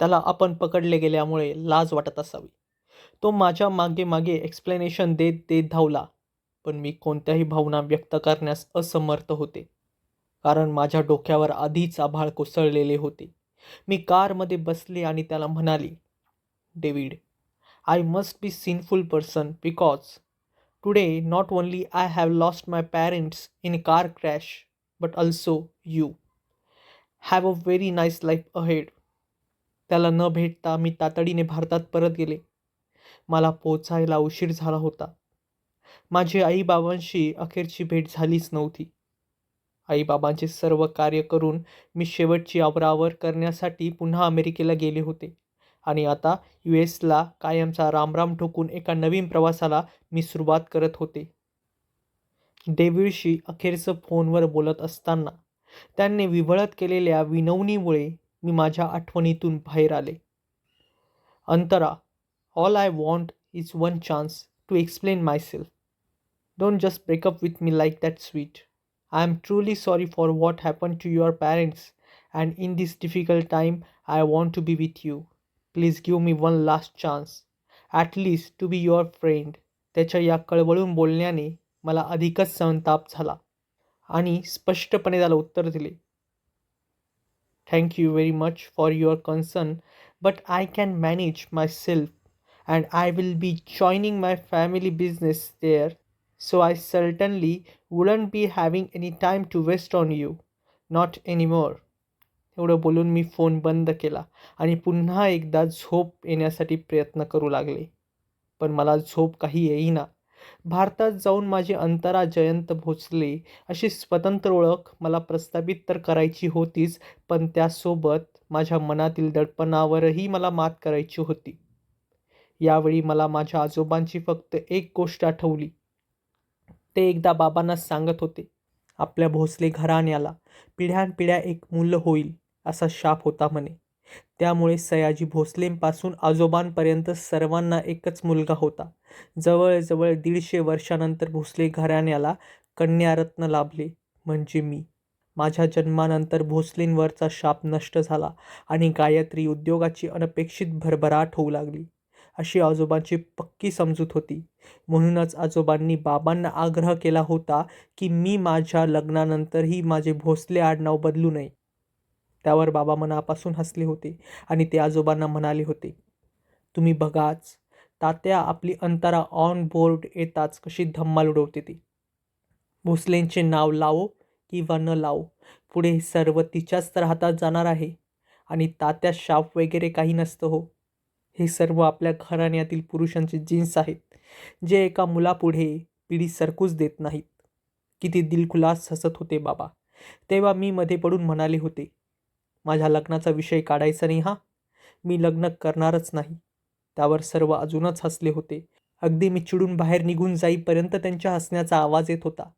त्याला आपण पकडले गेल्यामुळे लाज वाटत असावी. तो माझ्या मागे मागे एक्सप्लेनेशन देत देत धावला पण मी कोणत्याही भावना व्यक्त करण्यास असमर्थ होते. कारण माझ्या डोक्यावर आधीच आभाळ कोसळलेले होते. मी कारमध्ये बसले आणि त्याला म्हणाले David I must be sinful person because today not only I have lost my parents in car crash but also you have a very nice life ahead त्याला न भेटता मी तातडीने भारतात परत गेले. मला पोचायला उशीर झाला होता. माझी आईबाबांशी अखेरची भेट झालीच नव्हती. आईबाबांचे सर्व कार्य करून मी शेवटची आवरावर करण्यासाठी पुन्हा अमेरिकेला गेले होते आणि आता यू एसला कायमचा रामराम ठोकून एका नवीन प्रवासाला मी सुरुवात करत होते. डेव्हिडशी अखेरचं फोनवर बोलत असताना त्यांनी विव्हळत केलेल्या विनवणीमुळे मी माझ्या आठवणीतून बाहेर आले. Antara all I want is one chance to explain myself don't just breakup with me like that sweet I am truly sorry for what happen to your parents and in this difficult time I want to be with you please give me one last chance at least to be your friend त्याच्या या कळवळून बोलण्याने मला अधिकच संताप झाला आणि स्पष्टपणे त्याला उत्तर दिले. Thank you very much for your concern but I can manage myself and I will be joining my family business there so I wouldn't be be having any time to waste on you not any more एवढं बोलून मी phone बंद केला आणि पुन्हा एकदा झोप येण्यासाठी प्रयत्न करू लागले. पण मला झोप काही येईना. भारतात जाऊन माझी अंतरा जयंत भोसले अशी स्वतंत्र ओळख मला प्रस्थापित तर करायची होतीच पण त्यासोबत माझ्या मनातील दडपणावरही मला मात करायची होती. यावेळी मला माझ्या आजोबांची फक्त एक गोष्ट आठवली. ते एकदा बाबांना सांगत होते आपल्या भोसले घराण्याला पिढ्यानपिढ्या एक मूल होईल असा शाप होता म्हणे. त्यामुळे सयाजी भोसलेंपासून आजोबांपर्यंत सर्वांना एकच मुलगा होता. जवळजवळ दीडशे वर्षानंतर भोसले घराण्याला कन्यारत्न लाभले म्हणजे मी. माझ्या जन्मानंतर भोसलेंवरचा शाप नष्ट झाला आणि गायत्री उद्योगाची अनपेक्षित भरभराट होऊ लागली. अशी आजोबांची पक्की समजूत होती. म्हणूनच आजोबांनी बाबांना आग्रह केला होता की मी माझ्या लग्नानंतरही माझे भोसले आडनाव बदलू नये. त्यावर बाबा मनापासून हसले होते आणि ते आजोबांना म्हणाले होते तुम्ही बघाच तात्या आपली अंतरा ऑन बोर्ड येताच कशी धम्माल उडवते ती. भोसलेंचे नाव लावो किंवा न लावो पुढे सर्व तिच्याच तर हातात जाणार आहे आणि तात्या शाप वगैरे काही नसतं हो. हे सर्व आपल्या घराण्यातील पुरुषांचे जीन्स आहेत जे एका मुलापुढे पिढी सरकूच देत नाहीत. किती दिलखुलास हसत होते बाबा. तेव्हा मी मध्ये पडून म्हणाले होते माझ्या लग्नाचा विषय काढायचा नाही हा. मी लग्न करणारच नाही. त्यावर सर्व अजूनच हसले होते. अगदी मी चिडून बाहेर निघून जाईपर्यंत त्यांच्या हसण्याचा आवाज येत होता.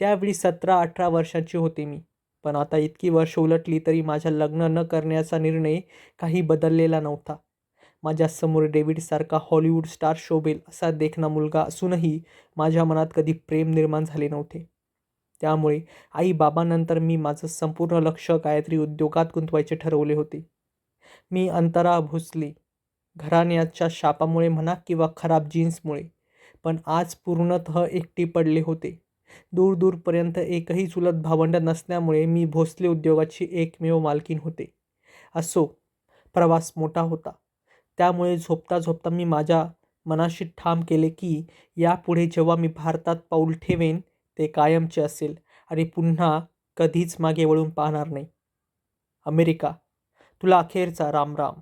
त्यावेळी सतरा अठरा वर्षाची होते मी. पण आता इतकी वर्ष उलटली तरी माझ्या लग्न न करण्याचा निर्णय काही बदललेला नव्हता. माझ्यासमोर डेव्हिडसारखा हॉलिवूड स्टार शोभेल असा देखणा मुलगा असूनही माझ्या मनात कधी प्रेम निर्माण झाले नव्हते. त्यामुळे आई बाबानंतर मी माझं संपूर्ण लक्ष गायत्री उद्योगात गुंतवायचे ठरवले होते. मी अंतरा भोसले. घराण्याच्या शापामुळे म्हणा किंवा खराब जीन्समुळे. पण आज पूर्णतः एकटी पडले होते. दूर दूरपर्यंत एकही चुलत भावंड नसल्यामुळे मी भोसले उद्योगाची एकमेव मालकीन होते. असो प्रवास मोठा होता. त्यामुळे झोपता झोपता मी माझ्या मनाशी ठाम केले की यापुढे जेव्हा मी भारतात पाऊल ठेवेन ते कायमचे असेल आणि पुन्हा कधीच मागे वळून पाहणार नाही. अमेरिका तुला अखेरचा राम राम